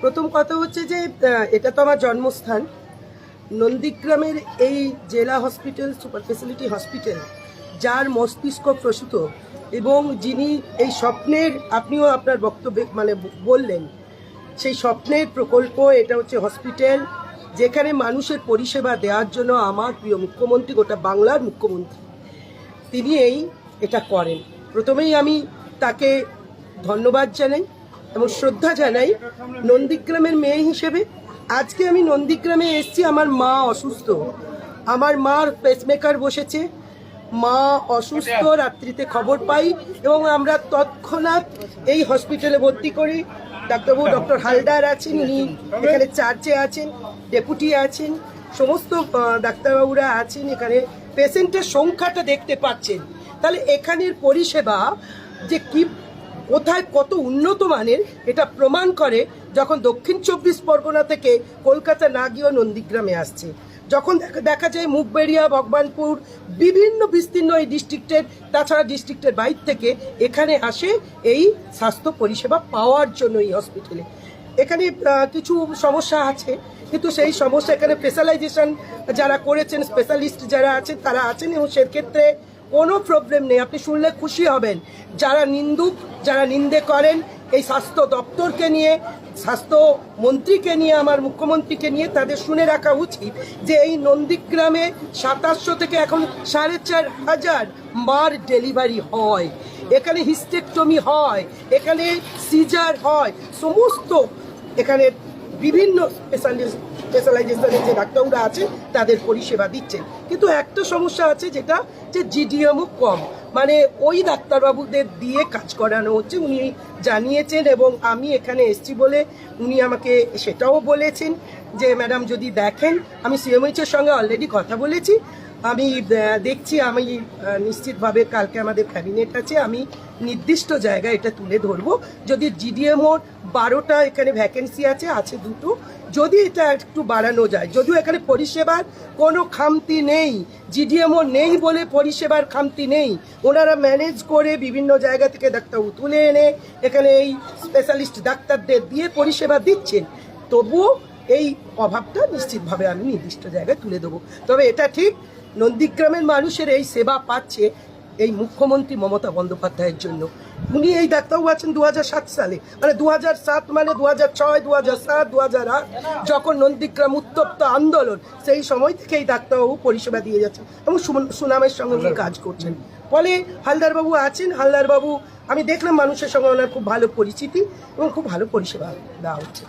প্রথম কথা হচ্ছে যে এটা তো আমার জন্মস্থান। নন্দীগ্রামের এই জেলা হসপিটাল, সুপার ফেসিলিটি হসপিটাল, যার মস্তিষ্ক প্রসূত এবং যিনি এই স্বপ্নের, আপনিও আপনার বক্তব্যে মানে বললেন, সেই স্বপ্নের প্রকল্প, এটা হচ্ছে হসপিটাল, যেখানে মানুষের পরিষেবা দেওয়ার জন্য আমার প্রিয় মুখ্যমন্ত্রী, গোটা বাংলার মুখ্যমন্ত্রী, তিনি এই এটা করেন। প্রথমেই আমি তাকে ধন্যবাদ জানাই। এবং শ্রদ্ধা জানাই নন্দীগ্রামের মেয়ে হিসেবে। আজকে আমি নন্দীগ্রামে এসেছি, আমার মা অসুস্থ। আমার মার পেসমেকার বসেছে। মা অসুস্থ, রাত্রিতে খবর পাই এবং আমরা তৎক্ষণাৎ এই হসপিটালে ভর্তি করি। ডাক্তারবাবু, ডক্টর হালদার আছেন, উনি এখানে চার্চে আছেন ডেপুটি আছেন, সমস্ত ডাক্তারবাবুরা আছেন, এখানে পেশেন্টের সংখ্যাটা দেখতে পাচ্ছেন। তাহলে এখানের পরিষেবা যে কি কোথায় কত উন্নত মানের এটা প্রমাণ করে যখন দক্ষিণ চব্বিশ পরগনা থেকে কলকাতা না গিয়েও নন্দীগ্রামে আসছে। যখন দেখা- যায় মুখবেড়িয়া, ভগবানপুর, বিভিন্ন বিস্তীর্ণ এই ডিস্ট্রিক্টের তাছাড়া ডিস্ট্রিক্টের বাইর থেকে এখানে আসে এই স্বাস্থ্য পরিষেবা পাওয়ার জন্য এই হসপিটালে এখানে কিছু সমস্যা আছে, কিন্তু সেই সমস্যা এখানে স্পেশালাইজেশন যারা করেছেন স্পেশালিস্ট যারা আছেন, তারা আছেন এবং সেক্ষেত্রে কোনো প্রবলেম নেই। আপনি শুনলে খুশি হবেন। যারা নিন্দুক, যারা নিন্দে করেন, এই স্বাস্থ্য দপ্তরকে নিয়ে, স্বাস্থ্য মন্ত্রীকে নিয়ে, আমার মুখ্যমন্ত্রীকে নিয়ে তাদের শুনে রাখা উচিত যে এই নন্দীগ্রামে সাতাশশো থেকে এখন সাড়ে চার হাজার মার ডেলিভারি হয়। এখানে হিস্টেকটমি হয়, এখানে সিজার হয়, সমস্ত এখানে বিভিন্ন স্পেশালিস্ট স্পেশালাইজেশনের যে ডাক্তাররা আছে, তাদের পরিষেবা দিচ্ছেন কিন্তু একটা সমস্যা আছে যেটা, যে জিডিএমও কম। মানে ওই ডাক্তারবাবুদের দিয়ে কাজ করানো হচ্ছে, উনি জানিয়েছেন এবং আমি এখানে এসছি বলে উনি আমাকে সেটাও বলেছেন যে, ম্যাডাম, যদি দেখেন, আমি সিএমএইচের সঙ্গে অলরেডি কথা বলেছি আমি দেখছি আমি নিশ্চিতভাবে কালকে আমাদের ক্যাবিনেট আছে। আমি নির্দিষ্ট জায়গায় এটা তুলে ধরবো। যদি জিডিএমওর বারোটা এখানে ভ্যাকেন্সি আছে আছে দুটো। যদি এটা একটু বাড়ানো যায়, যদিও এখানে পরিষেবার কোনো খামতি নেই জিডিএমও নেই বলে পরিষেবার খামতি নেই। ওনারা ম্যানেজ করে বিভিন্ন জায়গা থেকে ডাক্তারবাবু তুলে এনে এখানে এই স্পেশালিস্ট ডাক্তারদের দিয়ে পরিষেবা দিচ্ছেন। তবুও এই অভাবটা নিশ্চিতভাবে আমি নির্দিষ্ট জায়গায় তুলে দেবো। তবে এটা ঠিক, নন্দীগ্রামের মানুষের এই সেবা পাচ্ছে এই মুখ্যমন্ত্রী মমতা বন্দ্যোপাধ্যায়ের জন্য। উনি এই ডাক্তারবাবু আছেন দু হাজার সাত সালে। মানে দু সাত মানে দু হাজার ছয় দু হাজার সাত দু হাজার আট, যখন নন্দীগ্রাম উত্তপ্ত আন্দোলন, সেই সময় থেকে এই ডাক্তারবাবু পরিষেবা দিয়ে যাচ্ছেন এবং সুনামের সঙ্গে উনি কাজ করছেন। ফলে হালদারবাবু আছেন, হালদারবাবু, আমি দেখলাম মানুষের সঙ্গে ওনার খুব ভালো পরিচিতি এবং খুব ভালো পরিষেবা দেওয়া হচ্ছে।